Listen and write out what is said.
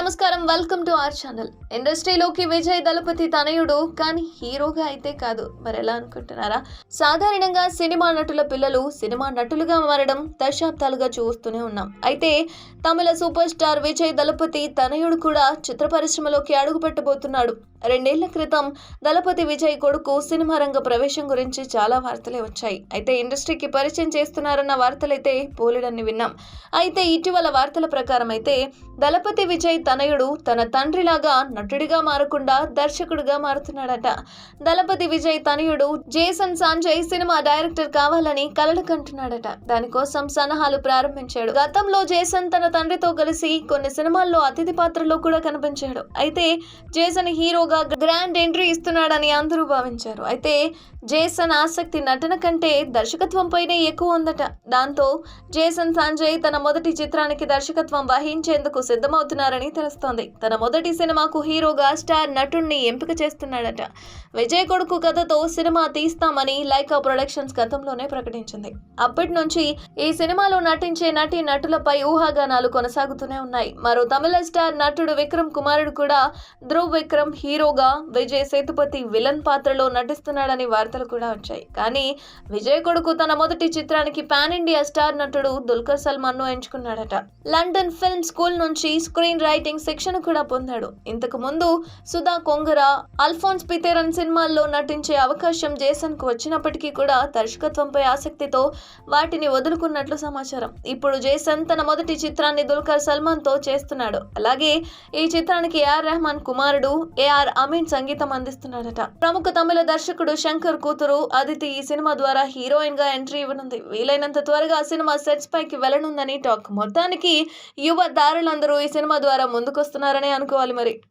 నమస్కారం. Welcome to our channel ఇండస్ట్రీలోకి విజయ్ దళపతి తనయుడు కానీ హీరోగా అయితే కాదు. మరి ఎలా అనుకుంటున్నారా? సాధారణంగా సినిమా నటుల పిల్లలు సినిమా నటులుగా మారడం దశాబ్దాలుగా చూస్తూనే ఉన్నాం. అయితే తమిళ సూపర్ స్టార్ విజయ్ దళపతి తనయుడు కూడా చిత్ర పరిశ్రమలోకి అడుగుపెట్టబోతున్నాడు రెండేళ్ళ క్రితం దళపతి విజయ్ కొడుకు సినిమా రంగ ప్రవేశం గురించి చాలా వార్తలే వచ్చాయి. అయితే ఇండస్ట్రీకి పరిచయం చేస్తున్నారన్న వార్తలైతే పోలేడని విన్నాం. అయితే ఇటీవల వార్తల ప్రకారం అయితే దళపతి విజయ్ తనయుడు తన తండ్రిలాగా నటుడిగా మారకుండా దర్శకుడిగా మారుతున్నాడట. దళపతి విజయ్ తనయుడు జేసన్ సంజయ్ సినిమా డైరెక్టర్ కావాలని కలలు కంటున్నాడట దానికోసం సన్నాహాలు ప్రారంభించాడు. గతంలో జేసన్ తన తండ్రితో కలిసి కొన్ని సినిమాల్లో అతిథి పాత్రలో కూడా కనిపించాడు. అయితే జేసన్ హీరో హీరోగా గ్రాండ్ ఎంట్రీ ఇస్తున్నాడని అందరూ భావించారు. అయితే జేసన్ ఆసక్తి నటన కంటే దర్శకత్వంపైనే ఎక్కువ ఉందట. దాంతో జేసన్ సంజయ్ తన మొదటి చిత్రానికి దర్శకత్వం వహించేందుకు సిద్ధమవుతున్నారని తెలుస్తోంది. తన మొదటి సినిమాకు హీరోగా స్టార్ నటుణ్ణి ఎంపిక చేస్తున్నాడట. విజయ్ కొడుకు కథతో సినిమా తీస్తామని లైకా ప్రొడక్షన్స్ గతంలోనే ప్రకటించింది. అప్పటి నుంచి ఈ సినిమాలో నటించే నటి నటులపై ఊహాగానాలు కొనసాగుతూనే ఉన్నాయి. మరో తమిళ స్టార్ నటుడు విక్రమ్ కుమారుడు కూడా ధ్రువ్ విక్రమ్ హీరో హీరోగా విజయ్ సేతుపతి విలన్ పాత్రలో నటిస్తున్నాడని వార్తలు కూడా వచ్చాయి. కానీ విజయ్ కొడుకు తన మొదటి చిత్రానికి పాన్ ఇండియా స్టార్ నటుడు దుల్కర్ సల్మాన్ను ఎంచుకున్నాడట. లండన్ ఫిల్మ్ స్కూల్ నుంచి స్క్రీన్ రైటింగ్ శిక్షణ కూడా పొందాడు. ఇంతకు ముందు సుధా కొంగర అల్ఫోన్స్ పితేరన్ సినిమాల్లో నటించే అవకాశం జేసన్కు వచ్చినప్పటికీ కూడా దర్శకత్వంపై ఆసక్తితో వాటిని వదులుకున్నట్లు సమాచారం. ఇప్పుడు జేసన్ తన మొదటి చిత్రాన్ని దుల్కర్ సల్మాన్తో చేస్తున్నాడు. అలాగే ఈ చిత్రానికి ఏఆర్ రెహమాన్ కుమారుడు ఏఆర్ అమీన్ సంగీతం అందిస్తున్నాడట. ప్రముఖ తమిళ దర్శకుడు శంకర్ కూతురు అదితి ఈ సినిమా ద్వారా హీరోయిన్గా ఎంట్రీ ఇవ్వనుంది. వీలైనంత త్వరగా ఆ సినిమా సెట్స్ పైకి వెళ్ళనుందని టాక్. మొత్తానికి యువ దారులందరూ ఈ సినిమా ద్వారా ముందుకొస్తున్నారనే అనుకోవాలి మరి.